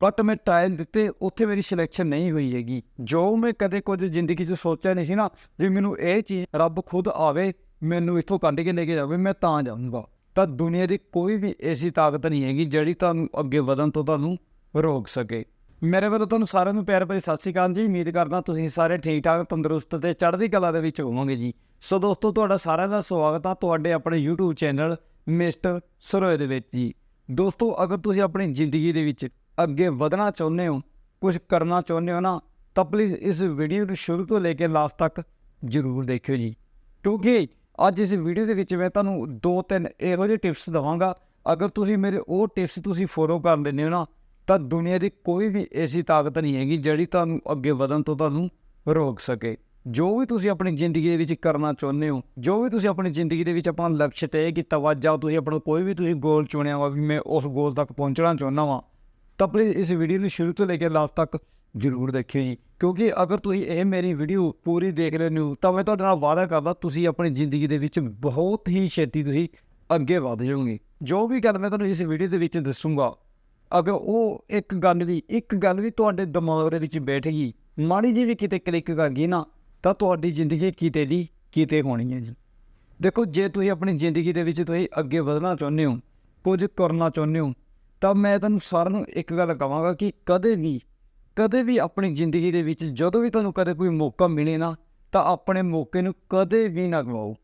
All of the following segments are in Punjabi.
ਬਟ ਮੈਂ ਟ੍ਰਾਇਲ ਦਿੱਤੇ, ਉੱਥੇ ਮੇਰੀ ਸਿਲੈਕਸ਼ਨ ਨਹੀਂ ਹੋਈ ਹੈਗੀ। ਜੋ ਮੈਂ ਕਦੇ ਕੁਝ ਜ਼ਿੰਦਗੀ 'ਚ ਸੋਚਿਆ ਨਹੀਂ ਸੀ ਨਾ ਜੇ ਮੈਨੂੰ ਇਹ ਚੀਜ਼ ਰੱਬ ਖੁਦ ਆਵੇ, ਮੈਨੂੰ ਇੱਥੋਂ ਕੱਢ ਕੇ ਲੈ ਕੇ ਜਾਵੇ, ਮੈਂ ਤਾਂ ਜਾਊਂਗਾ। ਤਾਂ ਦੁਨੀਆ ਦੀ ਕੋਈ ਵੀ ਐਸੀ ਤਾਕਤ ਨਹੀਂ ਹੈਗੀ, ਜਿਹੜੀ ਤੁਹਾਨੂੰ ਅੱਗੇ ਵਧਣ ਤੋਂ ਤੁਹਾਨੂੰ ਰੋਕ ਸਕੇ। ਮੇਰੇ ਵੱਲੋਂ ਤੁਹਾਨੂੰ ਸਾਰਿਆਂ ਨੂੰ ਪਿਆਰ ਭਰੀ ਸਤਿ ਸ਼੍ਰੀ ਅਕਾਲ ਜੀ। ਉਮੀਦ ਕਰਦਾ ਤੁਸੀਂ ਸਾਰੇ ਠੀਕ ਠਾਕ ਤੰਦਰੁਸਤ ਤੇ ਚੜ੍ਹਦੀ ਕਲਾ ਦੇ ਵਿੱਚ ਹੋਵੋਗੇ ਜੀ। ਸੋ ਦੋਸਤੋ, ਤੁਹਾਡਾ ਸਾਰਿਆਂ ਦਾ ਸਵਾਗਤ ਆ ਤੁਹਾਡੇ ਆਪਣੇ YouTube ਚੈਨਲ ਮਿਸਟਰ ਸਰੋਏ ਦੇ ਵਿੱਚ ਜੀ। ਦੋਸਤੋ, ਅਗਰ ਤੁਸੀਂ ਆਪਣੀ ਜ਼ਿੰਦਗੀ ਦੇ ਵਿੱਚ ਅੱਗੇ ਵਧਣਾ ਚਾਹੁੰਦੇ ਹੋ ਕੁਝ ਕਰਨਾ ਚਾਹੁੰਦੇ ਹੋ ਨਾ, ਤਾਂ ਪਲੀਜ਼ ਇਸ ਵੀਡੀਓ ਨੂੰ ਸ਼ੁਰੂ ਤੋਂ ਲੈ ਕੇ ਲਾਸਟ ਤੱਕ ਜ਼ਰੂਰ ਦੇਖਿਓ ਜੀ। ਕਿਉਂਕਿ ਅੱਜ ਇਸ ਵੀਡੀਓ ਦੇ ਵਿੱਚ ਮੈਂ ਤੁਹਾਨੂੰ ਦੋ ਤਿੰਨ ਇਹੋ ਜਿਹੇ ਟਿਪਸ ਦਵਾਂਗਾ। ਅਗਰ ਤੁਸੀਂ ਮੇਰੇ ਉਹ ਟਿਪਸ ਤੁਸੀਂ ਫੋਲੋ ਕਰ ਲੈਂਦੇ ਹੋ ਨਾ, ਤਾਂ ਦੁਨੀਆ ਦੀ ਕੋਈ ਵੀ ਐਸੀ ਤਾਕਤ ਨਹੀਂ ਹੈਗੀ ਜਿਹੜੀ ਤੁਹਾਨੂੰ ਅੱਗੇ ਵਧਣ ਤੋਂ ਤੁਹਾਨੂੰ ਰੋਕ ਸਕੇ। ਜੋ ਵੀ ਤੁਸੀਂ ਆਪਣੀ ਜ਼ਿੰਦਗੀ ਦੇ ਵਿੱਚ ਕਰਨਾ ਚਾਹੁੰਦੇ ਹੋ, ਜੋ ਵੀ ਤੁਸੀਂ ਆਪਣੀ ਜ਼ਿੰਦਗੀ ਦੇ ਵਿੱਚ ਆਪਣਾ ਲਕਸ਼ ਤੈਅ ਕੀਤਾ ਵਾ ਜਾਂ ਤੁਸੀਂ ਆਪਣਾ ਕੋਈ ਵੀ ਤੁਸੀਂ ਗੋਲ ਚੁਣਿਆ ਵਾ ਵੀ ਮੈਂ ਉਸ ਗੋਲ ਤੱਕ ਪਹੁੰਚਣਾ ਚਾਹੁੰਦਾ ਵਾਂ ਤਾਂ ਪਲੀਜ਼ ਇਸ ਵੀਡੀਓ ਨੂੰ ਸ਼ੁਰੂ ਤੋਂ ਲੈ ਕੇ ਲਾਸਟ ਤੱਕ ਜ਼ਰੂਰ ਦੇਖਿਓ ਜੀ। ਕਿਉਂਕਿ ਅਗਰ ਤੁਸੀਂ ਇਹ ਮੇਰੀ ਵੀਡੀਓ ਪੂਰੀ ਦੇਖ ਲੈਂਦੇ ਹੋ, ਤਾਂ ਮੈਂ ਤੁਹਾਡੇ ਨਾਲ ਵਾਅਦਾ ਕਰਦਾ, ਤੁਸੀਂ ਆਪਣੀ ਜ਼ਿੰਦਗੀ ਦੇ ਵਿੱਚ ਬਹੁਤ ਹੀ ਛੇਤੀ ਤੁਸੀਂ ਅੱਗੇ ਵਧ ਜਾਓਗੇ। ਜੋ ਵੀ ਗੱਲ ਮੈਂ ਤੁਹਾਨੂੰ ਇਸ ਵੀਡੀਓ ਦੇ ਵਿੱਚ ਦੱਸੂਗਾ, ਅਗਰ ਉਹ ਇੱਕ ਗੱਲ ਵੀ, ਇੱਕ ਗੱਲ ਵੀ ਤੁਹਾਡੇ ਦਿਮਾਗ ਦੇ ਵਿੱਚ ਬੈਠ ਗਈ ਮਾੜੀ ਜਿਹੀ ਵੀ ਕਿਤੇ ਕਲਿੱਕ ਕਰ ਗਈ ਨਾ, ਤਾਂ ਤੁਹਾਡੀ ਜ਼ਿੰਦਗੀ ਕਿਤੇ ਦੀ ਕਿਤੇ ਹੋਣੀ ਹੈ ਜੀ। ਦੇਖੋ, ਜੇ ਤੁਸੀਂ ਆਪਣੀ ਜ਼ਿੰਦਗੀ ਦੇ ਵਿੱਚ ਤੁਸੀਂ ਅੱਗੇ ਵਧਣਾ ਚਾਹੁੰਦੇ ਹੋ, ਕੁਝ ਕਰਨਾ ਚਾਹੁੰਦੇ ਹੋ ਤਾਂ ਮੈਂ ਤੁਹਾਨੂੰ ਸਾਰਿਆਂ ਨੂੰ ਇੱਕ ਗੱਲ ਕਹਾਂਗਾ ਕਿ ਕਦੇ ਵੀ ਕਦੇ ਵੀ ਆਪਣੀ ਜ਼ਿੰਦਗੀ ਦੇ ਵਿੱਚ ਜਦੋਂ ਵੀ ਤੁਹਾਨੂੰ ਕਦੇ ਕੋਈ ਮੌਕਾ ਮਿਲੇ ਨਾ, ਤਾਂ ਆਪਣੇ ਮੌਕੇ ਨੂੰ ਕਦੇ ਵੀ ਨਾ ਗਵਾਓ।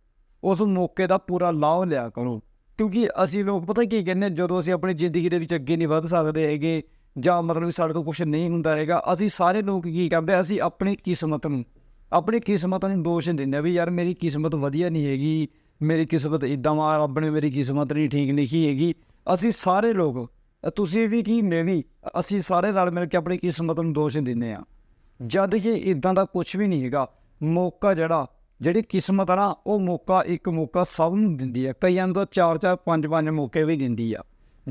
ਉਸ ਮੌਕੇ ਦਾ ਪੂਰਾ ਲਾਭ ਲਿਆ ਕਰੋ। ਕਿਉਂਕਿ ਅਸੀਂ ਲੋਕ ਪਤਾ ਕੀ ਕਹਿੰਦੇ ਜਦੋਂ ਅਸੀਂ ਆਪਣੀ ਜ਼ਿੰਦਗੀ ਦੇ ਵਿੱਚ ਅੱਗੇ ਨਹੀਂ ਵੱਧ ਸਕਦੇ ਹੈਗੇ ਜਾਂ ਮਤਲਬ ਵੀ ਸਾਡੇ ਤੋਂ ਕੁਝ ਨਹੀਂ ਹੁੰਦਾ ਹੈਗਾ, ਅਸੀਂ ਸਾਰੇ ਲੋਕ ਕੀ ਕਰਦੇ ਅਸੀਂ ਆਪਣੀ ਕਿਸਮਤ ਨੂੰ, ਆਪਣੀ ਕਿਸਮਤ ਨੂੰ ਦੋਸ਼ ਦਿੰਦੇ ਆ ਵੀ ਯਾਰ ਮੇਰੀ ਕਿਸਮਤ ਵਧੀਆ ਨਹੀਂ ਹੈਗੀ, ਮੇਰੀ ਕਿਸਮਤ ਇਦਾਂ ਮਾਰ ਰੱਬ ਨੇ ਮੇਰੀ ਕਿਸਮਤ ਨਹੀਂ ਠੀਕ ਲਿਖੀ ਹੈਗੀ। ਅਸੀਂ ਸਾਰੇ ਲੋਕ ਤੁਸੀਂ ਵੀ ਕੀ ਮੈਂ ਵੀ ਅਸੀਂ ਸਾਰੇ ਨਾਲ ਮਿਲ ਕੇ ਆਪਣੀ ਕਿਸਮਤ ਨੂੰ ਦੋਸ਼ ਦਿੰਦੇ ਆ ਜਦ ਕਿ ਇਦਾਂ ਦਾ ਕੁਝ ਵੀ ਨਹੀਂ ਹੈਗਾ। ਮੌਕਾ ਜਿਹੜਾ, ਜਿਹੜੀ ਕਿਸਮਤ ਆ ਨਾ, ਉਹ ਮੌਕਾ ਇੱਕ ਮੌਕਾ ਸਭ ਨੂੰ ਦਿੰਦੀ ਹੈ। ਕਈਆਂ ਨੂੰ ਤਾਂ ਚਾਰ ਚਾਰ, ਪੰਜ ਪੰਜ ਮੌਕੇ ਵੀ ਦਿੰਦੀ ਆ।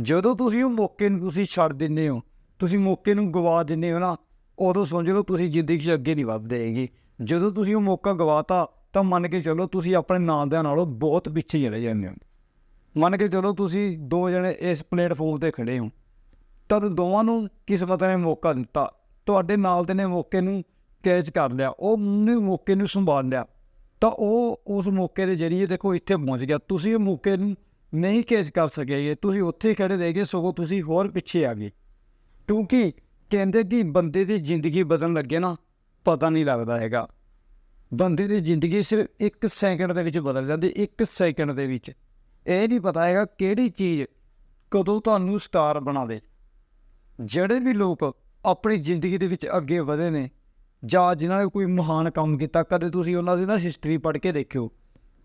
ਜਦੋਂ ਤੁਸੀਂ ਉਹ ਮੌਕੇ ਨੂੰ ਤੁਸੀਂ ਛੱਡ ਦਿੰਦੇ ਹੋ, ਤੁਸੀਂ ਮੌਕੇ ਨੂੰ ਗਵਾ ਦਿੰਦੇ ਹੋ ਨਾ, ਉਦੋਂ ਸਮਝ ਲਓ ਤੁਸੀਂ ਜ਼ਿੰਦਗੀ 'ਚ ਅੱਗੇ ਨਹੀਂ ਵੱਧਦੇ ਹੈਗੇ। ਜਦੋਂ ਤੁਸੀਂ ਉਹ ਮੌਕਾ ਗਵਾਤਾ, ਤਾਂ ਮੰਨ ਕੇ ਚੱਲੋ ਤੁਸੀਂ ਆਪਣੇ ਨਾਲ ਦੇ ਨਾਲੋਂ ਬਹੁਤ ਪਿੱਛੇ ਚਲੇ ਜਾਂਦੇ ਹੋ। ਮੰਨ ਕੇ ਚਲੋ ਤੁਸੀਂ ਦੋ ਜਣੇ ਇਸ ਪਲੇਟਫਾਰਮ ਤੇ ਖੜੇ ਹੋ। ਤੁਹਾਨੂੰ ਦੋਵਾਂ ਨੂੰ ਕਿਸਮਤ ਨੇ ਮੌਕਾ ਦਿੱਤਾ। ਤੁਹਾਡੇ ਨਾਲ ਦੇ ਨੇ ਮੌਕੇ ਨੂੰ ਕੈਚ ਕਰ ਲਿਆ। ਉਹ ਨੇ ਮੌਕੇ ਨੂੰ ਸੰਭਾਲ ਲਿਆ। ਤਾਂ ਉਹ ਉਸ ਮੌਕੇ ਦੇ ਜਰੀਏ ਦੇਖੋ ਇੱਥੇ ਪਹੁੰਚ ਗਿਆ। ਤੁਸੀਂ ਉਹ ਮੌਕੇ ਨੂੰ ਨਹੀਂ ਕੈਚ ਕਰ ਸਕੇ ਤੁਸੀਂ ਉੱਥੇ ਹੀ ਖੜੇ ਰਹਿ ਗਏ, ਸਗੋਂ ਤੁਸੀਂ ਹੋਰ ਪਿੱਛੇ ਆ ਗਏ। ਕਿਉਂਕਿ ਕਹਿੰਦੇ ਕਿ ਬੰਦੇ ਦੀ ਜ਼ਿੰਦਗੀ ਬਦਲਣ ਲੱਗੇ ਨਾ, ਪਤਾ ਨਹੀਂ ਲੱਗਦਾ ਹੈਗਾ। ਬੰਦੇ ਦੀ ਜ਼ਿੰਦਗੀ ਸਿਰਫ 1 ਸੈਕਿੰਡ ਦੇ ਵਿੱਚ ਬਦਲ ਜਾਂਦੀ 1 ਸੈਕਿੰਡ ਦੇ ਵਿੱਚ। ਇਹ ਨਹੀਂ ਪਤਾ ਹੈਗਾ ਕਿਹੜੀ ਚੀਜ਼ ਕਦੋਂ ਤੁਹਾਨੂੰ ਸਟਾਰ ਬਣਾ ਦੇ। ਜਿਹੜੇ ਵੀ ਲੋਕ ਆਪਣੀ ਜ਼ਿੰਦਗੀ ਦੇ ਵਿੱਚ ਅੱਗੇ ਵਧੇ ਨੇ ਜਾਂ ਜਿਨ੍ਹਾਂ ਨੇ ਕੋਈ ਮਹਾਨ ਕੰਮ ਕੀਤਾ, ਕਦੇ ਤੁਸੀਂ ਉਹਨਾਂ ਦੀ ਨਾ ਹਿਸਟਰੀ ਪੜ੍ਹ ਕੇ ਦੇਖਿਓ।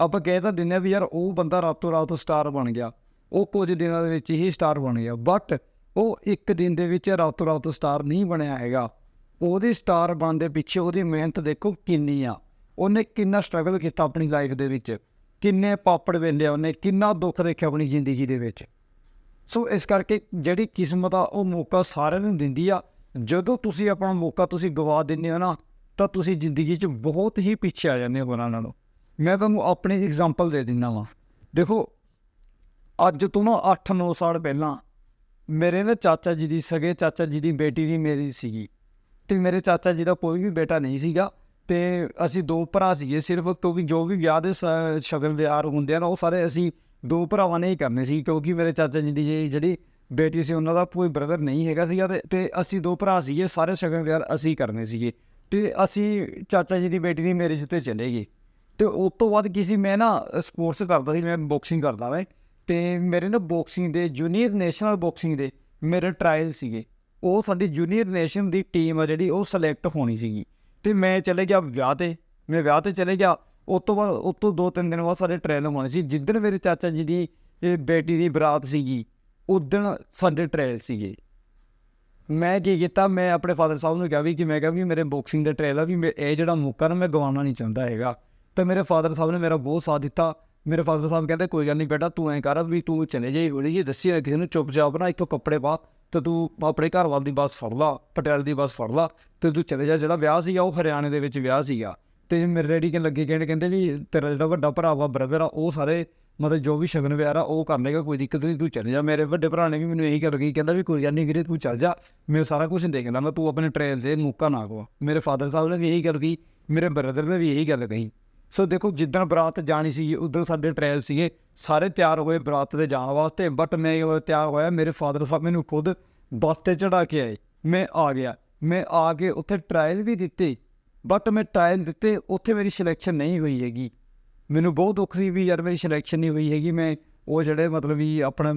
ਆਪਾਂ ਕਹਿ ਤਾਂ ਦਿੰਦੇ ਹਾਂ ਵੀ ਯਾਰ ਉਹ ਬੰਦਾ ਰਾਤੋਂ ਰਾਤ ਸਟਾਰ ਬਣ ਗਿਆ, ਉਹ ਕੁਝ ਦਿਨਾਂ ਦੇ ਵਿੱਚ ਹੀ ਸਟਾਰ ਬਣ ਗਿਆ ਬਟ ਉਹ ਇੱਕ ਦਿਨ ਦੇ ਵਿੱਚ ਰਾਤੋਂ ਰਾਤ ਸਟਾਰ ਨਹੀਂ ਬਣਿਆ ਹੈਗਾ। ਉਹਦੀ ਸਟਾਰ ਬਣਨ ਦੇ ਪਿੱਛੇ ਉਹਦੀ ਮਿਹਨਤ ਦੇਖੋ ਕਿੰਨੀ ਆ। ਉਹਨੇ ਕਿੰਨਾ ਸਟਰਗਲ ਕੀਤਾ ਆਪਣੀ ਲਾਈਫ ਦੇ ਵਿੱਚ। ਕਿੰਨੇ ਪਾਪੜ ਵੇਲੇ ਉਹਨੇ, ਕਿੰਨਾ ਦੁੱਖ ਦੇਖਿਆ ਆਪਣੀ ਜ਼ਿੰਦਗੀ ਦੇ ਵਿੱਚ। ਸੋ ਇਸ ਕਰਕੇ ਜਿਹੜੀ ਕਿਸਮਤ ਆ, ਉਹ ਮੌਕਾ ਸਾਰਿਆਂ ਨੂੰ ਦਿੰਦੀ ਆ। ਜਦੋਂ ਤੁਸੀਂ ਆਪਣਾ ਮੌਕਾ ਤੁਸੀਂ ਗਵਾ ਦਿੰਦੇ ਹੋ ਨਾ, ਤਾਂ ਤੁਸੀਂ ਜ਼ਿੰਦਗੀ 'ਚ ਬਹੁਤ ਹੀ ਪਿੱਛੇ ਆ ਜਾਂਦੇ ਹੋ ਉਹਨਾਂ ਨਾਲੋਂ। ਮੈਂ ਤੁਹਾਨੂੰ ਆਪਣੀ ਐਗਜ਼ਾਮਪਲ ਦੇ ਦਿੰਦਾ ਵਾਂ। ਦੇਖੋ, ਅੱਜ ਤੋਂ ਨਾ 8-9 ਸਾਲ ਪਹਿਲਾਂ ਮੇਰੇ ਨਾ ਚਾਚਾ ਜੀ ਦੀ, ਸਗੇ ਚਾਚਾ ਜੀ ਦੀ ਬੇਟੀ ਦੀ ਮੇਰੀ ਸੀਗੀ। ਤੇ ਮੇਰੇ ਚਾਚਾ ਜੀ ਦਾ ਕੋਈ ਵੀ ਬੇਟਾ ਨਹੀਂ ਸੀਗਾ। ਤੇ ਅਸੀਂ ਦੋ ਭਰਾ ਸੀਗੇ, ਸਿਰਫ ਕਿਉਂਕਿ ਜੋ ਵੀ ਵਿਆਹ ਦੇ ਸ਼ਗਨ ਵਿਆਹ ਹੁੰਦੇ ਆ ਨਾ, ਉਹ ਸਾਰੇ ਅਸੀਂ ਦੋ ਭਰਾਵਾਂ ਨੇ ਹੀ ਕਰਨੇ ਸੀ, ਕਿਉਂਕਿ ਮੇਰੇ ਚਾਚਾ ਜੀ ਦੀ ਜਿਹੜੀ- ਜਿਹੜੀ ਬੇਟੀ ਸੀ, ਉਹਨਾਂ ਦਾ ਕੋਈ ਬ੍ਰਦਰ ਨਹੀਂ ਹੈਗਾ ਸੀਗਾ ਤੇ ਤੇ ਅਸੀਂ ਦੋ ਭਰਾ ਸੀਗੇ, ਸਾਰੇ ਸ਼ਗਨ ਵਿਆਹ ਅਸੀਂ ਕਰਨੇ ਸੀਗੇ। ਤੇ ਅਸੀਂ ਚਾਚਾ ਜੀ ਦੀ ਬੇਟੀ ਦੀ ਮੈਰਿਜ ਤੇ ਚਲੇ ਗਏ। ਤੇ ਉਸ ਤੋਂ ਬਾਅਦ ਕੀ ਸੀ, ਮੈਂ ਨਾ ਸਪੋਰਟਸ ਕਰਦਾ ਸੀ, ਮੈਂ ਬਾਕਸਿੰਗ ਕਰਦਾ ਮੈਂ, ਤੇ ਮੇਰੇ ਨਾ ਬਾਕਸਿੰਗ ਦੇ ਜੂਨੀਅਰ ਨੈਸ਼ਨਲ ਬਾਕਸਿੰਗ ਦੇ ਮੇਰੇ ਟ੍ਰਾਇਲ ਸੀਗੇ। ਉਹ ਸਾਡੀ ਜੂਨੀਅਰ ਨੇਸ਼ਨ ਦੀ ਟੀਮ ਆ ਜਿਹੜੀ, ਉਹ ਸਿਲੈਕਟ ਹੋਣੀ ਸੀਗੀ। ਤੇ ਮੈਂ ਚਲੇ ਗਿਆ ਵਿਆਹ ਤੇ, ਮੈਂ ਵਿਆਹ ਤੇ ਚਲੇ ਗਿਆ। ਉਸ ਤੋਂ ਬਾਅਦ, ਉਸ ਤੋਂ ਦੋ ਤਿੰਨ ਦਿਨ ਬਾਅਦ ਸਾਡੇ ਟ੍ਰਾਇਲ ਹੋਣੇ ਸੀ। ਜਿੱਦਣ ਮੇਰੇ ਚਾਚਾ ਜੀ ਦੀ, ਇਹ ਬੇਟੀ ਦੀ ਬਰਾਤ ਸੀਗੀ ਉਦਣ ਸਾਡੇ ਟ੍ਰਾਇਲ ਸੀਗੇ। ਮੈਂ ਕੀ ਕੀਤਾ, ਮੈਂ ਆਪਣੇ ਫਾਦਰ ਸਾਹਿਬ ਨੂੰ ਕਿਹਾ ਵੀ ਕਿ, ਮੈਂ ਕਿਹਾ ਵੀ ਮੇਰੇ ਬਾਕਸਿੰਗ ਦੇ ਟ੍ਰਾਇਲ ਆ ਵੀ ਮੈਂ ਇਹ ਜਿਹੜਾ ਮੌਕਾ ਨਾ ਮੈਂ ਗਵਾਉਣਾ ਨਹੀਂ ਚਾਹੁੰਦਾ ਹੈਗਾ। ਤੇ ਮੇਰੇ ਫਾਦਰ ਸਾਹਿਬ ਨੇ ਮੇਰਾ ਬਹੁਤ ਸਾਥ ਦਿੱਤਾ। ਮੇਰੇ ਫਾਦਰ ਸਾਹਿਬ ਕਹਿੰਦੇ, ਕੋਈ ਗੱਲ ਨਹੀਂ ਬੇਟਾ, ਤੂੰ ਐਂ ਕਰ ਵੀ ਤੂੰ ਚਲੇ ਜਾਈ ਹੌਲੀ ਜੀ ਦੱਸੀ ਕਿਸੇ ਨੂੰ ਚੁੱਪ ਚਾਪ ਨਾ, ਇੱਥੋਂ ਕੱਪੜੇ ਪਾ। ਤੇ ਤੂੰ ਆਪਣੇ ਘਰ ਵੱਲ ਦੀ ਬੱਸ ਫੜ ਲਾ, ਪਟਿਆਲੇ ਦੀ ਬੱਸ ਫੜ ਲਾ ਤੇ ਤੂੰ ਚਲੇ ਜਾ, ਜਿਹੜਾ ਵਿਆਹ ਸੀਗਾ ਉਹ ਹਰਿਆਣੇ ਦੇ ਵਿੱਚ ਵਿਆਹ ਸੀਗਾ। ਤੇ ਮੇਰੇ ਡੈਡੀ ਕਹਿਣ ਲੱਗੇ, ਕਹਿੰਦੇ ਕਹਿੰਦੇ ਵੀ ਤੇਰਾ ਜਿਹੜਾ ਵੱਡਾ ਭਰਾ ਵਾ ਬ੍ਰਦਰ ਆ, ਉਹ ਸਾਰੇ ਮਤਲਬ ਜੋ ਵੀ ਸ਼ਗਨ ਵਿਆਹ ਆ, ਉਹ ਕਰ ਲੇਗਾ ਕੋਈ ਦਿੱਕਤ ਨਹੀਂ, ਤੂੰ ਚੱਲ ਜਾ। ਮੇਰੇ ਵੱਡੇ ਭਰਾ ਨੇ ਵੀ ਮੈਨੂੰ ਇਹੀ ਗੱਲ ਕਹਿੰਦਾ ਵੀ ਕੋਈ ਗੱਲ ਨਹੀਂ ਵੀਰੇ, ਤੂੰ ਚੱਲ ਜਾ, ਮੈਂ ਸਾਰਾ ਕੁਝ ਦੇਖ ਲਾਂਗਾ, ਤੂੰ ਆਪਣੇ ਟ੍ਰੇਲ ਦੇ ਮੌਕਾ ਨਾ ਗਵਾ ਮੇਰੇ ਫਾਦਰ ਸਾਹਿਬ ਨੇ ਵੀ ਇਹੀ ਗੱਲ ਮੇਰੇ ਬ੍ਰਦਰ ਨੇ ਵੀ ਇਹੀ ਗੱਲ ਕਹੀ। ਸੋ ਦੇਖੋ, ਜਿੱਦਣ ਬਰਾਤ ਜਾਣੀ ਸੀ ਉਧਰ ਸਾਡੇ ਟ੍ਰੇਲ ਸੀਗੇ। ਸਾਰੇ ਤਿਆਰ ਹੋਏ ਬਰਾਤ ਤੇ ਜਾਣ ਵਾਸਤੇ ਬਟ ਮੈਂ ਉਹ ਤਿਆਰ ਹੋਇਆ, ਮੇਰੇ ਫਾਦਰ ਸਾਹਿਬ ਮੈਨੂੰ ਖੁਦ ਬੱਸ ਤੇ ਚੜਾ ਕੇ ਆਏ। ਮੈਂ ਆ ਗਿਆ। ਮੈਂ ਆ ਕੇ ਉੱਥੇ ਟ੍ਰਾਇਲ ਵੀ ਦਿੱਤੇ ਬਟ ਮੈਂ ਟ੍ਰਾਇਲ ਦਿੱਤੇ, ਉੱਥੇ ਮੇਰੀ ਸਿਲੈਕਸ਼ਨ ਨਹੀਂ ਹੋਈ ਹੈਗੀ। ਮੈਨੂੰ ਬਹੁਤ ਦੁੱਖ ਸੀ ਵੀ ਯਾਰ, ਮੇਰੀ ਸਿਲੈਕਸ਼ਨ ਨਹੀਂ ਹੋਈ ਹੈਗੀ। ਮੈਂ ਉਹ ਜਿਹੜੇ ਮਤਲਬ ਵੀ ਆਪਣਾ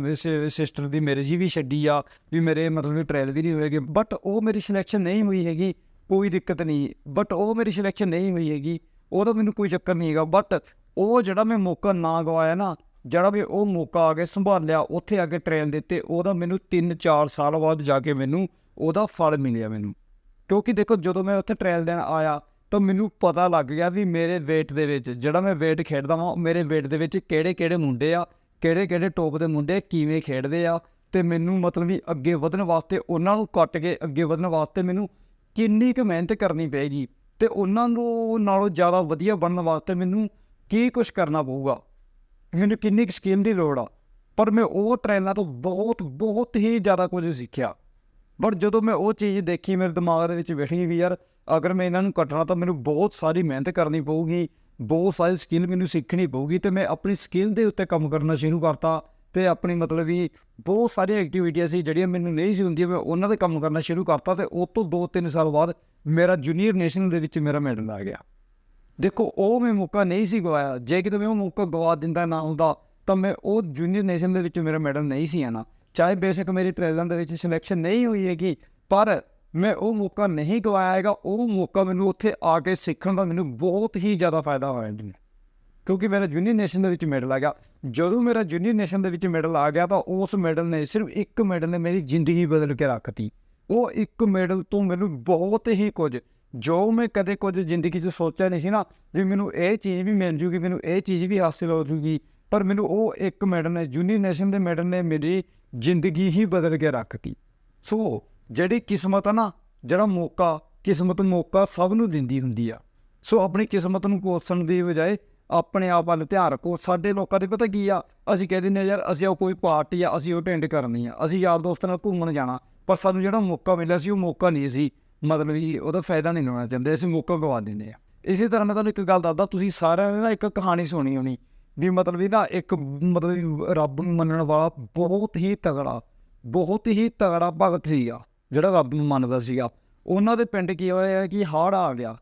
ਸਿਸਟਰ ਦੀ ਮੈਰਿਜ ਵੀ ਛੱਡੀ ਆ, ਵੀ ਮੇਰੇ ਮਤਲਬ ਵੀ ਟ੍ਰਾਇਲ ਵੀ ਨਹੀਂ ਹੋਏਗੇ ਬਟ ਉਹ ਮੇਰੀ ਸਿਲੈਕਸ਼ਨ ਨਹੀਂ ਹੋਈ ਹੈਗੀ, ਕੋਈ ਦਿੱਕਤ ਨਹੀਂ। ਬਟ ਉਹ ਮੇਰੀ ਸਿਲੈਕਸ਼ਨ ਨਹੀਂ ਹੋਈ ਹੈਗੀ। ਉਹਦਾ ਮੈਨੂੰ ਕੋਈ ਚੱਕਰ ਨਹੀਂ ਹੈਗਾ ਬਟ ਉਹ ਜਿਹੜਾ ਮੈਂ ਮੌਕਾ ਨਾ ਗਵਾਇਆ ਨਾ, ਜਿਹੜਾ ਵੀ ਉਹ ਮੌਕਾ ਆ ਕੇ ਸੰਭਾਲਿਆ ਉੱਥੇ ਆ ਕੇ ਟ੍ਰੇਲ ਦਿੱਤੇ ਉਹਦਾ ਮੈਨੂੰ 3-4 ਸਾਲ ਬਾਅਦ ਜਾ ਕੇ ਮੈਨੂੰ ਉਹਦਾ ਫਲ ਮਿਲਿਆ ਮੈਨੂੰ। ਕਿਉਂਕਿ ਦੇਖੋ, ਜਦੋਂ ਮੈਂ ਉੱਥੇ ਟ੍ਰਾਇਲ ਦੇਣ ਆਇਆ, ਤਾਂ ਮੈਨੂੰ ਪਤਾ ਲੱਗ ਗਿਆ ਵੀ ਮੇਰੇ weight ਦੇ ਵਿੱਚ, ਜਿਹੜਾ ਮੈਂ weight ਖੇਡਦਾ ਵਾਂ ਮੇਰੇ weight ਦੇ ਵਿੱਚ ਕਿਹੜੇ ਕਿਹੜੇ ਮੁੰਡੇ ਆ ਕਿਹੜੇ ਕਿਹੜੇ ਟੋਪ ਦੇ ਮੁੰਡੇ ਕਿਵੇਂ ਖੇਡਦੇ ਆ, ਤੇ ਮੈਨੂੰ ਮਤਲਬ ਵੀ ਅੱਗੇ ਵਧਣ ਵਾਸਤੇ, ਉਹਨਾਂ ਨੂੰ ਕੱਟ ਕੇ ਅੱਗੇ ਵਧਣ ਵਾਸਤੇ ਮੈਨੂੰ ਕਿੰਨੀ ਕੁ ਮਿਹਨਤ ਕਰਨੀ ਪਏਗੀ। ਤੇ ਉਹਨਾਂ ਨੂੰ ਨਾਲੋਂ ਜ਼ਿਆਦਾ ਵਧੀਆ ਬਣਨ ਵਾਸਤੇ ਮੈਨੂੰ ਕੀ ਕੁਝ ਕਰਨਾ ਪਊਗਾ? ਮੈਨੂੰ ਕਿੰਨੀ ਕੁ ਸਕਿੱਲ ਦੀ ਲੋੜ ਆ। ਪਰ ਮੈਂ ਉਹ ਟ੍ਰੇਨਾਂ ਤੋਂ ਬਹੁਤ ਬਹੁਤ ਹੀ ਜ਼ਿਆਦਾ ਕੁਝ ਸਿੱਖਿਆ। ਬਟ ਜਦੋਂ ਮੈਂ ਉਹ ਚੀਜ਼ ਦੇਖੀ, ਮੇਰੇ ਦਿਮਾਗ ਦੇ ਵਿੱਚ ਬੈਠੀ ਵੀ ਯਾਰ, ਅਗਰ ਮੈਂ ਇਹਨਾਂ ਨੂੰ ਕੱਟਣਾ ਤਾਂ ਮੈਨੂੰ ਬਹੁਤ ਸਾਰੀ ਮਿਹਨਤ ਕਰਨੀ ਪਊਗੀ, ਬਹੁਤ ਸਾਰੀ ਸਕਿੱਲ ਮੈਨੂੰ ਸਿੱਖਣੀ ਪਊਗੀ ਤੇ ਮੈਂ ਆਪਣੀ ਸਕਿੱਲ ਦੇ ਉੱਤੇ ਕੰਮ ਕਰਨਾ ਸ਼ੁਰੂ ਕਰਤਾ। ਤੇ ਆਪਣੀ ਮਤਲਬ ਵੀ ਬਹੁਤ ਸਾਰੀਆਂ ਐਕਟੀਵਿਟੀਆਂ ਸੀ, ਜਿਹੜੀਆਂ ਮੈਨੂੰ ਨਹੀਂ ਸੀ ਹੁੰਦੀਆਂ, ਮੈਂ ਉਹਨਾਂ ਤੇ ਕੰਮ ਕਰਨਾ ਸ਼ੁਰੂ ਕਰਤਾ ਤੇ ਉਹ ਤੋਂ 2-3 ਸਾਲ ਬਾਅਦ ਮੇਰਾ ਜੂਨੀਅਰ ਨੈਸ਼ਨਲ ਦੇ ਵਿੱਚ ਮੇਰਾ ਮੈਡਲ ਆ ਗਿਆ। ਦੇਖੋ, ਉਹ ਮੈਂ ਮੌਕਾ ਨਹੀਂ ਸੀ ਗਵਾਇਆ। ਜੇ ਕਿਤੇ ਮੈਂ ਉਹ ਮੌਕਾ ਗਵਾ ਦਿੰਦਾ ਨਾ ਹੁੰਦਾ, ਤਾਂ ਮੈਂ ਉਹ ਜੂਨੀਅਰ ਨੇਸ਼ਨ ਦੇ ਵਿੱਚ ਮੇਰਾ ਮੈਡਲ ਨਹੀਂ ਸੀ ਆਣਾ ਚਾਹੇ ਬੇਸ਼ੱਕ ਮੇਰੀ ਟ੍ਰੇਲਾਂ ਦੇ ਵਿੱਚ ਸਿਲੈਕਸ਼ਨ ਨਹੀਂ ਹੋਈ ਹੈਗੀ, ਪਰ ਮੈਂ ਉਹ ਮੌਕਾ ਨਹੀਂ ਗਵਾਇਆ ਹੈਗਾ। ਉਹ ਮੌਕਾ ਮੈਨੂੰ ਉੱਥੇ ਆ ਕੇ ਸਿੱਖਣ ਦਾ ਮੈਨੂੰ ਬਹੁਤ ਹੀ ਜ਼ਿਆਦਾ ਫਾਇਦਾ ਹੋਇਆ ਜੀ। ਕਿਉਂਕਿ ਮੇਰਾ ਜੂਨੀਅਰ ਨੇਸ਼ਨ ਦੇ ਵਿੱਚ ਮੈਡਲ ਆ ਗਿਆ। ਜਦੋਂ ਮੇਰਾ ਜੂਨੀਅਰ ਨੇਸ਼ਨ ਦੇ ਵਿੱਚ ਮੈਡਲ ਆ ਗਿਆ ਤਾਂ ਉਸ ਮੈਡਲ ਨੇ ਸਿਰਫ ਇੱਕ ਮੈਡਲ ਨੇ ਮੇਰੀ ਜ਼ਿੰਦਗੀ ਬਦਲ ਕੇ ਰੱਖਤੀ ਉਹ ਇੱਕ ਮੈਡਲ ਤੋਂ ਮੈਨੂੰ ਬਹੁਤ ਹੀ ਕੁਝ, ਜੋ ਮੈਂ ਕਦੇ ਕੁਝ ਜ਼ਿੰਦਗੀ 'ਚ ਸੋਚਿਆ ਨਹੀਂ ਸੀ ਨਾ ਵੀ ਮੈਨੂੰ ਇਹ ਚੀਜ਼ ਵੀ ਮਿਲ ਜੂਗੀ, ਮੈਨੂੰ ਇਹ ਚੀਜ਼ ਵੀ ਹਾਸਿਲ ਹੋ ਜੂਗੀ, ਪਰ ਮੈਨੂੰ ਉਹ ਇੱਕ ਮੈਡਲ ਨੇ ਜੂਨੀਅਰ ਨੇਸ਼ਨ ਦੇ ਮੈਡਲ ਨੇ ਮੇਰੀ ਜ਼ਿੰਦਗੀ ਹੀ ਬਦਲ ਕੇ ਰੱਖਤੀ ਸੋ ਜਿਹੜੀ ਕਿਸਮਤ ਆ ਨਾ, ਜਿਹੜਾ ਮੌਕਾ, ਕਿਸਮਤ ਮੌਕਾ ਸਭ ਨੂੰ ਦਿੰਦੀ ਹੁੰਦੀ ਆ। ਸੋ ਆਪਣੀ ਕਿਸਮਤ ਨੂੰ ਕੋਸਣ ਦੀ ਬਜਾਏ ਆਪਣੇ ਆਪ ਵੱਲ ਧਿਆਨ ਰੱਖੋ। ਸਾਡੇ ਲੋਕਾਂ ਦੇ ਪਤਾ ਕੀ ਆ? ਅਸੀਂ ਕਹਿ ਦਿੰਦੇ ਹਾਂ ਯਾਰ, ਅਸੀਂ ਉਹ ਕੋਈ ਪਾਰਟੀ ਆ, ਅਸੀਂ ਉਹ ਅਟੈਂਡ ਕਰਨੀ ਆ। ਅਸੀਂ ਯਾਰ ਦੋਸਤਾਂ ਨਾਲ ਘੁੰਮਣ ਜਾਣਾ। ਪਰ ਸਾਨੂੰ ਜਿਹੜਾ ਮੌਕਾ ਮਿਲਿਆ ਸੀ, ਉਹ ਮੌਕਾ ਨਹੀਂ ਸੀ। ਮਤਲਬ ਕਿ ਉਹਦਾ ਫਾਇਦਾ ਨਹੀਂ ਲੈਣਾ ਚਾਹੁੰਦੇ, ਅਸੀਂ ਮੌਕਾ ਗਵਾ ਦਿੰਦੇ ਆ। ਇਸੇ ਤਰ੍ਹਾਂ ਮੈਂ ਤੁਹਾਨੂੰ ਇੱਕ ਗੱਲ ਦੱਸਦਾ, ਤੁਸੀਂ ਸਾਰਿਆਂ ਨੇ ਨਾ ਇੱਕ ਕਹਾਣੀ ਸੁਣੀ ਹੋਣੀ ਵੀ ਮਤਲਬ ਵੀ ਨਾ ਇੱਕ ਮਤਲਬ ਰੱਬ ਨੂੰ ਮੰਨਣ ਵਾਲਾ ਬਹੁਤ ਹੀ ਤਗੜਾ ਬਹੁਤ ਹੀ ਤਗੜਾ ਭਗਤ ਸੀਗਾ, ਜਿਹੜਾ ਰੱਬ ਨੂੰ ਮੰਨਦਾ ਸੀਗਾ। ਉਹਨਾਂ ਦੇ ਪਿੰਡ ਕੀ ਹੋਇਆ ਕਿ ਹੜ੍ਹ ਆ ਗਿਆ।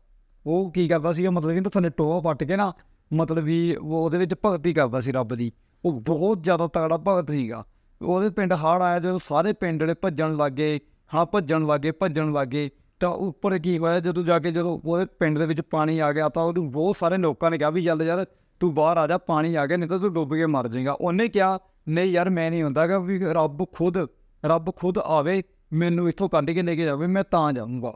ਉਹ ਕੀ ਕਰਦਾ ਸੀਗਾ, ਮਤਲਬ ਕਿ ਥੱਲੇ ਟੋਆ ਪੱਟ ਕੇ ਨਾ ਮਤਲਬ ਵੀ ਉਹ ਉਹਦੇ ਵਿੱਚ ਭਗਤੀ ਕਰਦਾ ਸੀ ਰੱਬ ਦੀ। ਉਹ ਬਹੁਤ ਜ਼ਿਆਦਾ ਤਗੜਾ ਭਗਤ ਸੀਗਾ। ਉਹਦੇ ਪਿੰਡ ਹੜ੍ਹ ਆਇਆ ਜਦੋਂ ਸਾਰੇ ਪਿੰਡ ਵਾਲੇ ਭੱਜਣ ਲੱਗੇ ਹਾਂ ਭੱਜਣ ਲੱਗੇ ਭੱਜਣ ਲੱਗੇ ਤਾਂ ਉੱਪਰ ਕੀ ਹੋਇਆ? ਜਦੋਂ ਜਾ ਕੇ ਜਦੋਂ ਉਹਦੇ ਪਿੰਡ ਦੇ ਵਿੱਚ ਪਾਣੀ ਆ ਗਿਆ ਤਾਂ ਉਹਨੂੰ ਬਹੁਤ ਸਾਰੇ ਲੋਕਾਂ ਨੇ ਕਿਹਾ ਵੀ ਜਲਦ ਯਾਰ ਤੂੰ ਬਾਹਰ ਆ ਜਾ ਪਾਣੀ ਆ ਗਿਆ ਨਹੀਂ ਤਾਂ ਤੂੰ ਡੁੱਬ ਕੇ ਮਰ ਜਾਏਗਾ। ਉਹਨੇ ਕਿਹਾ ਨਹੀਂ ਯਾਰ ਮੈਂ ਨਹੀਂ ਹੁੰਦਾਗਾ ਵੀ ਰੱਬ ਖੁਦ ਰੱਬ ਖੁਦ ਆਵੇ ਮੈਨੂੰ ਇੱਥੋਂ ਕੱਢ ਕੇ ਲੈ ਕੇ ਜਾਵੇ ਮੈਂ ਤਾਂ ਜਾਊਂਗਾ।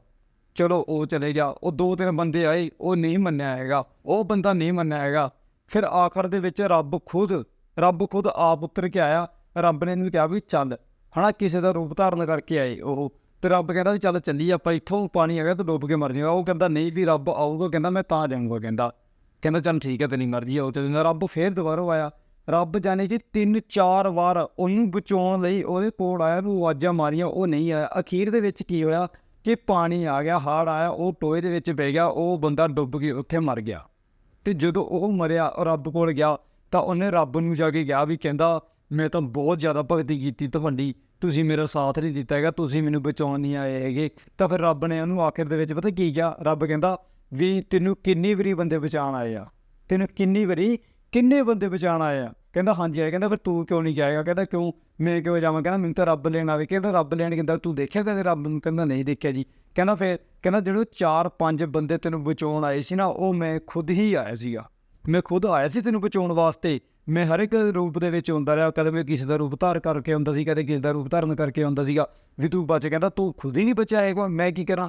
ਚਲੋ ਉਹ ਚਲੇ ਜਾ ਉਹ ਦੋ ਤਿੰਨ ਬੰਦੇ ਆਏ, ਉਹ ਨਹੀਂ ਮੰਨਿਆ ਹੈਗਾ, ਉਹ ਬੰਦਾ ਨਹੀਂ ਮੰਨਿਆ ਹੈਗਾ। ਫਿਰ ਆਖਰ ਦੇ ਵਿੱਚ ਰੱਬ ਖੁਦ ਰੱਬ ਖੁਦ ਆਪ ਉਤਰ ਕੇ ਆਇਆ, ਰੱਬ ਨੇ ਇਹਨੂੰ ਕਿਹਾ ਵੀ ਚੱਲ, ਹਨਾ, ਕਿਸੇ ਦਾ ਰੂਪ ਧਾਰਨ ਕਰਕੇ ਆਏ ਉਹ, ਤੇ ਰੱਬ ਕਹਿੰਦਾ ਵੀ ਚੱਲ ਚੱਲੀ ਆਪਾਂ, ਇੱਥੋਂ ਪਾਣੀ ਆ ਗਿਆ ਤੂੰ ਡੁੱਬ ਕੇ ਮਰ ਜਾਏਗਾ ਉਹ ਕਹਿੰਦਾ ਨਹੀਂ ਵੀ ਰੱਬ ਆਊਗਾ, ਕਹਿੰਦਾ ਮੈਂ ਤਾਂ ਜਾਊਂਗਾ, ਕਹਿੰਦਾ। ਕਹਿੰਦਾ ਚੱਲ ਠੀਕ ਹੈ, ਤੇਰੀ ਮਰਜ਼ੀ ਆ ਉਹ ਤੇ ਰੱਬ ਫੇਰ ਦੁਬਾਰਾ ਆਇਆ। ਰੱਬ ਜਾਣੇ ਕਿ ਤਿੰਨ ਚਾਰ ਵਾਰ ਉਹਨੂੰ ਬਚਾਉਣ ਲਈ ਉਹਦੇ ਕੋਲ ਆਇਆ ਨੂੰ ਆਵਾਜ਼ਾਂ ਮਾਰੀਆਂ, ਉਹ ਨਹੀਂ ਆਇਆ। ਅਖੀਰ ਦੇ ਵਿੱਚ ਕੀ ਹੋਇਆ? ਕਿ ਪਾਣੀ ਆ ਗਿਆ ਹੜ੍ਹ ਆਇਆ, ਉਹ ਟੋਏ ਦੇ ਵਿੱਚ ਪੈ ਗਿਆ, ਉਹ ਬੰਦਾ ਡੁੱਬ ਕੇ ਉੱਥੇ ਮਰ ਗਿਆ। ਤੇ ਜਦੋਂ ਉਹ ਮਰਿਆ ਰੱਬ ਕੋਲ ਗਿਆ, ਤਾਂ ਉਹਨੇ ਰੱਬ ਨੂੰ ਜਾ ਕੇ ਕਿਹਾ ਵੀ ਕਹਿੰਦਾ, ਮੈਂ ਤਾਂ ਬਹੁਤ ਜ਼ਿਆਦਾ ਭਗਤੀ ਕੀਤੀ ਤੁਹਾਡੀ, ਤੁਸੀਂ ਮੇਰਾ ਸਾਥ ਨਹੀਂ ਦਿੱਤਾ ਹੈਗਾ, ਤੁਸੀਂ ਮੈਨੂੰ ਬਚਾਉਣ ਨਹੀਂ ਆਏ ਹੈਗੇ। ਤਾਂ ਫਿਰ ਰੱਬ ਨੇ ਉਹਨੂੰ ਆਖਿਰ ਦੇ ਵਿੱਚ ਪਤਾ ਕੀ ਕਿਹਾ? ਰੱਬ ਕਹਿੰਦਾ, ਵੀ ਤੈਨੂੰ ਕਿੰਨੀ ਵਾਰੀ ਬੰਦੇ ਬਚਾਉਣ ਆਏ ਆ? ਤੈਨੂੰ ਕਿੰਨੀ ਵਾਰੀ ਕਿੰਨੇ ਬੰਦੇ ਬਚਾਉਣ ਆਏ ਆ? ਕਹਿੰਦਾ ਹਾਂਜੀ ਆਏ ਕਹਿੰਦਾ ਫਿਰ ਤੂੰ ਕਿਉਂ ਨਹੀਂ ਜਾਏਗਾ? ਕਹਿੰਦਾ ਕਿਉਂ ਮੈਂ ਕਿਉਂ ਜਾਵਾਂ? ਕਹਿੰਦਾ ਮੈਨੂੰ ਤਾਂ ਰੱਬ ਲੈਣ ਆਵੇ। ਕਹਿੰਦਾ ਰੱਬ ਲੈਣ ਕਹਿੰਦਾ ਤੂੰ ਦੇਖਿਆ ਕਦੇ ਰੱਬ ਨੂੰ? ਕਹਿੰਦਾ ਨਹੀਂ ਦੇਖਿਆ ਜੀ। ਕਹਿੰਦਾ ਫਿਰ, ਕਹਿੰਦਾ ਜਿਹੜੇ ਚਾਰ ਪੰਜ ਬੰਦੇ ਤੈਨੂੰ ਬਚਾਉਣ ਆਏ ਸੀ ਨਾ, ਉਹ ਮੈਂ ਖੁਦ ਹੀ ਆਇਆ ਸੀਗਾ। ਮੈਂ ਖੁਦ ਆਇਆ ਸੀ ਤੈਨੂੰ ਬਚਾਉਣ ਵਾਸਤੇ। ਮੈਂ ਹਰ ਇੱਕ ਰੂਪ ਦੇ ਵਿੱਚ ਹੁੰਦਾ ਰਿਹਾ। ਕਦੇ ਮੈਂ ਕਿਸੇ ਦਾ ਰੂਪ ਧਾਰ ਕਰਕੇ ਆਉਂਦਾ ਸੀ, ਕਦੇ ਕਿਸੇ ਦਾ ਰੂਪ ਧਾਰਨ ਕਰਕੇ ਆਉਂਦਾ ਸੀਗਾ। ਵੀ ਤੂੰ ਬਚ, ਕਹਿੰਦਾ ਤੂੰ ਖੁਦ ਹੀ ਨਹੀਂ ਬਚਾਏਗਾ। ਮੈਂ ਕੀ ਕਰਾਂ?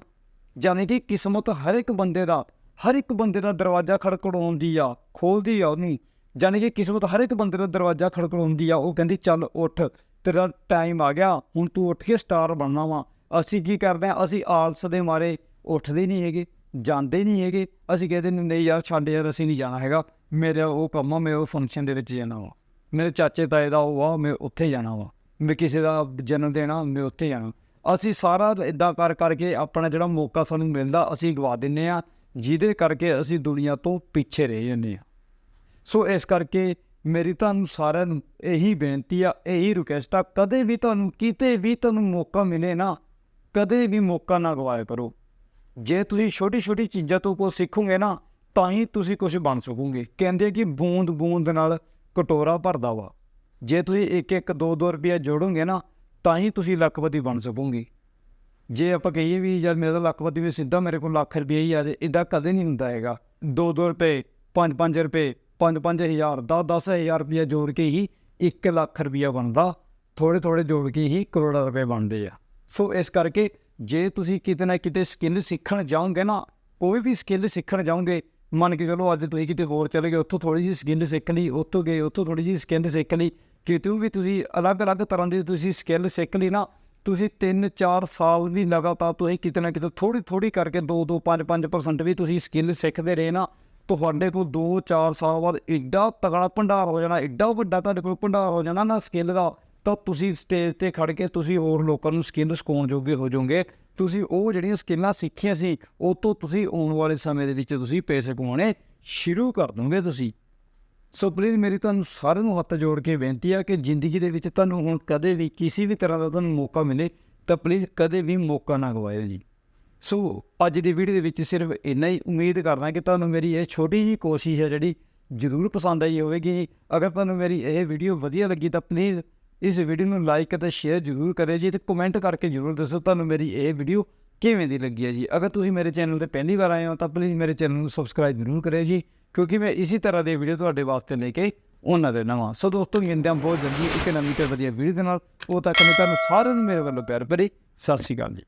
ਜਾਣੀ ਕਿ ਕਿਸਮਤ ਹਰ ਇੱਕ ਬੰਦੇ ਦਾ, ਹਰ ਇੱਕ ਬੰਦੇ ਦਾ ਦਰਵਾਜ਼ਾ ਖੜਕੜਾਉਂਦੀ ਆ, ਖੋਲਦੀ ਆ ਉਹਨੂੰ ਜਾਣੀ ਕਿ ਕਿਸਮਤ ਹਰ ਇੱਕ ਬੰਦੇ ਦਾ ਦਰਵਾਜ਼ਾ ਖੜਕੜਾਉਂਦੀ ਆ, ਉਹ ਕਹਿੰਦੀ, ਚੱਲ ਉੱਠ, ਤੇਰਾ ਟਾਈਮ ਆ ਗਿਆ, ਹੁਣ ਤੂੰ ਉੱਠ ਕੇ ਸਟਾਰ ਬਣਨਾ ਵਾ। ਅਸੀਂ ਕੀ ਕਰਦੇ ਆ ਅਸੀਂ ਆਲਸ ਦੇ ਮਾਰੇ ਉੱਠਦੇ ਨਹੀਂ ਹੈਗੇ, ਜਾਂਦੇ ਨਹੀਂ ਹੈਗੇ। ਅਸੀਂ ਕਹਿੰਦੇ ਨਹੀਂ ਯਾਰ, ਛੱਡ ਯਾਰ, ਅਸੀਂ ਨਹੀਂ ਜਾਣਾ ਹੈਗਾ। ਮੇਰਾ ਉਹ ਕੰਮ ਆ, ਮੈਂ ਉਹ ਫੰਕਸ਼ਨ ਦੇ ਵਿੱਚ ਜਾਣਾ ਵਾ। ਮੇਰੇ ਚਾਚੇ, ਤਾਏ ਦਾ ਉਹ ਆ, ਮੈਂ ਉੱਥੇ ਜਾਣਾ ਵਾ। ਮੈਂ ਕਿਸੇ ਦਾ ਜਨਮ ਦਿਨ ਆ ਮੈਂ ਉੱਥੇ ਜਾਣਾ। ਅਸੀਂ ਸਾਰਾ ਇਦਾਂ ਕਰ, ਕਰਕੇ ਆਪਣਾ ਜਿਹੜਾ ਮੌਕਾ ਸਾਨੂੰ ਮਿਲਦਾ, ਅਸੀਂ ਗਵਾ ਦਿੰਨੇ ਆ ਜਿਹਦੇ ਕਰਕੇ ਅਸੀਂ ਦੁਨੀਆ ਤੋਂ ਪਿੱਛੇ ਰਹਿ ਜਾਂਦੇ ਆ ਸੋ ਇਸ ਕਰਕੇ ਮੇਰੀ ਤੁਹਾਨੂੰ ਸਾਰਿਆਂ ਨੂੰ ਇਹੀ ਬੇਨਤੀ ਆ, ਇਹੀ ਰਿਕੁਐਸਟ ਆ, ਕਦੇ ਵੀ ਤੁਹਾਨੂੰ, ਕਿਤੇ ਵੀ ਤੁਹਾਨੂੰ ਮੌਕਾ ਮਿਲੇ ਨਾ, ਕਦੇ ਵੀ ਮੌਕਾ ਨਾ ਗਵਾਇਆ ਕਰੋ। ਜੇ ਤੁਸੀਂ ਛੋਟੀ ਛੋਟੀ ਚੀਜ਼ਾਂ ਤੋਂ ਕੁਝ ਸਿੱਖੋਗੇ ਨਾ, ਤਾਂ ਹੀ ਤੁਸੀਂ ਕੁਝ ਬਣ ਸਕੋਗੇ। ਕਹਿੰਦੇ ਕਿ ਬੂੰਦ ਬੂੰਦ ਨਾਲ ਕਟੋਰਾ ਭਰਦਾ ਵਾ। ਜੇ ਤੁਸੀਂ ਇੱਕ ਇੱਕ ਦੋ ਦੋ ਰੁਪਇਆ ਜੋੜੋਗੇ ਨਾ, ਤਾਂ ਹੀ ਤੁਸੀਂ ਲੱਖਪਤੀ ਬਣ ਸਕੋਗੇ। ਜੇ ਆਪਾਂ ਕਹੀਏ ਵੀ ਯਾਰ ਮੇਰਾ ਤਾਂ ਲੱਖਪਤੀ ਵੀ ਸਿੱਧਾ ਮੇਰੇ ਕੋਲ ਲੱਖ ਰੁਪਏ ਹੀ ਆ ਜੇ ਇਦਾਂ ਕਦੇ ਨਹੀਂ ਹੁੰਦਾ ਹੈਗਾ। 2-2 ਰੁਪਏ 5-5 ਰੁਪਏ 5-5 ਹਜ਼ਾਰ 10-10 ਹਜ਼ਾਰ ਰੁਪਏ ਜੋੜ ਕੇ ਹੀ 1 ਲੱਖ ਰੁਪਇਆ ਬਣਦਾ। ਥੋੜੇ ਥੋੜੇ ਜੋੜ ਕੇ ਹੀ ਕਰੋੜਾਂ ਰੁਪਏ ਬਣਦੇ ਆ। ਸੋ ਇਸ ਕਰਕੇ ਜੇ ਤੁਸੀਂ ਕਿਤੇ ਨਾ ਕਿਤੇ ਸਕਿੱਲ ਸਿੱਖਣ ਜਾਓਗੇ ਨਾ, ਕੋਈ ਵੀ ਸਕਿੱਲ ਸਿੱਖਣ ਜਾਓਗੇ, ਮੰਨ ਕੇ ਚਲੋ ਅੱਜ ਤੁਸੀਂ ਕਿਤੇ ਹੋਰ ਚਲੇ ਗਏ, ਉੱਥੋਂ ਥੋੜੀ ਜਿਹੀ ਸਕਿੱਲ ਸਿੱਖ ਲਈ, ਉੱਥੋਂ ਗਏ, ਉੱਥੋਂ ਥੋੜੀ ਜਿਹੀ ਸਕਿੱਲ ਸਿੱਖ ਲਈ ਕਿਤੋਂ ਵੀ ਤੁਸੀਂ ਅਲੱਗ-ਅਲੱਗ ਤਰ੍ਹਾਂ ਦੀ ਤੁਸੀਂ ਸਕਿੱਲ ਸਿੱਖ ਲਈ ਨਾ, ਤੁਸੀਂ 3-4 ਸਾਲ ਵੀ ਲਗਾਤਾਰ ਤੁਸੀਂ ਕਿਤੇ ਨਾ ਕਿਤੇ ਥੋੜੀ ਥੋੜੀ ਕਰਕੇ 2-2 5-5% ਵੀ ਤੁਸੀਂ ਸਕਿੱਲ ਸਿੱਖਦੇ ਰਹੇ ਨਾ ਤੁਹਾਡੇ ਕੋਲ 2-4 ਸਾਲ ਬਾਅਦ ਐਡਾ ਤਗੜਾ ਭੰਡਾਰ ਹੋ ਜਾਣਾ ਐਡਾ ਵੱਡਾ ਤੁਹਾਡੇ ਕੋਲ ਭੰਡਾਰ ਹੋ ਜਾਣਾ ਨਾ ਸਕਿੱਲ ਦਾ, ਤਾਂ ਤੁਸੀਂ ਸਟੇਜ ਤੇ ਖੜ ਕੇ ਤੁਸੀਂ ਹੋਰ ਲੋਕਾਂ ਨੂੰ ਸਕਿੱਲ ਸਿਖਾਉਣ ਜੋਗੇ ਹੋ ਜਾਓਗੇ। ਤੁਸੀਂ ਉਹ ਜਿਹੜੀਆਂ ਸਕਿੱਲਾਂ ਸਿੱਖੀਆਂ ਸੀ, ਉਹ ਤੋਂ ਤੁਸੀਂ ਆਉਣ ਵਾਲੇ ਸਮੇਂ ਦੇ ਵਿੱਚ ਤੁਸੀਂ ਪੈਸੇ ਕਮਾਉਣੇ ਸ਼ੁਰੂ ਕਰ ਦੋਗੇ ਤੁਸੀਂ। ਸੋ ਪਲੀਜ਼ ਮੇਰੀ ਤੁਹਾਨੂੰ ਸਾਰਿਆਂ ਨੂੰ ਹੱਥ ਜੋੜ ਕੇ ਬੇਨਤੀ ਆ ਕਿ ਜ਼ਿੰਦਗੀ ਦੇ ਵਿੱਚ ਤੁਹਾਨੂੰ ਹੁਣ ਕਦੇ ਵੀ ਕਿਸੇ ਵੀ ਤਰ੍ਹਾਂ ਦਾ ਤੁਹਾਨੂੰ ਮੌਕਾ ਮਿਲੇ, ਤਾਂ ਪਲੀਜ਼ ਕਦੇ ਵੀ ਮੌਕਾ ਨਾ ਗਵਾਇਓ ਜੀ। ਸੋ ਅੱਜ ਦੀ ਵੀਡੀਓ ਦੇ ਵਿੱਚ ਸਿਰਫ ਇੰਨਾ ਹੀ ਉਮੀਦ ਕਰਦਾ ਕਿ ਤੁਹਾਨੂੰ ਮੇਰੀ ਇਹ ਛੋਟੀ ਜੀ ਕੋਸ਼ਿਸ਼ ਹੈ ਜਿਹੜੀ ਜ਼ਰੂਰ ਪਸੰਦ ਆਈ ਹੋਵੇਗੀ। ਅਗਰ ਤੁਹਾਨੂੰ ਮੇਰੀ ਇਹ ਵੀਡੀਓ ਵਧੀਆ ਲੱਗੀ ਤਾਂ ਪਲੀਜ਼ ਇਸ ਵੀਡੀਓ ਨੂੰ ਲਾਈਕ ਅਤੇ ਸ਼ੇਅਰ ਜ਼ਰੂਰ ਕਰਿਓ ਜੀ ਤੇ ਕਮੈਂਟ ਕਰਕੇ ਜ਼ਰੂਰ ਦੱਸੋ ਤੁਹਾਨੂੰ ਮੇਰੀ ਇਹ ਵੀਡੀਓ ਕਿਵੇਂ ਦੀ ਲੱਗੀ ਹੈ ਜੀ। ਅਗਰ ਤੁਸੀਂ ਮੇਰੇ ਚੈਨਲ ਤੇ ਪਹਿਲੀ ਵਾਰ ਆਏ ਹੋ ਤਾਂ ਪਲੀਜ਼ ਮੇਰੇ ਚੈਨਲ ਨੂੰ ਸਬਸਕ੍ਰਾਈਬ ਜ਼ਰੂਰ ਕਰਿਓ ਜੀ, ਕਿਉਂਕਿ ਮੈਂ ਇਸੇ ਤਰ੍ਹਾਂ ਦੇ ਵੀਡੀਓ ਤੁਹਾਡੇ ਵਾਸਤੇ ਲੈ ਕੇ ਉਹਨਾਂ ਦੇ ਨਵਾਂ। ਸੋ ਦੋਸਤੋ, ਮਿਲਦੇ ਹਾਂ ਬਹੁਤ ਜਲਦੀ ਇੱਕ ਨਵੀਂ ਤੇ ਵਧੀਆ ਵੀਡੀਓ ਦੇ ਨਾਲ। ਉਹ ਤੱਕ ਮੈਂ ਤੁਹਾਨੂੰ ਸਾਰਿਆਂ ਨੂੰ ਮੇਰੇ ਵੱਲੋਂ ਪਿਆਰ ਭਰੀ ਸਤਿ ਸ਼੍ਰੀ ਅਕਾਲ ਜੀ।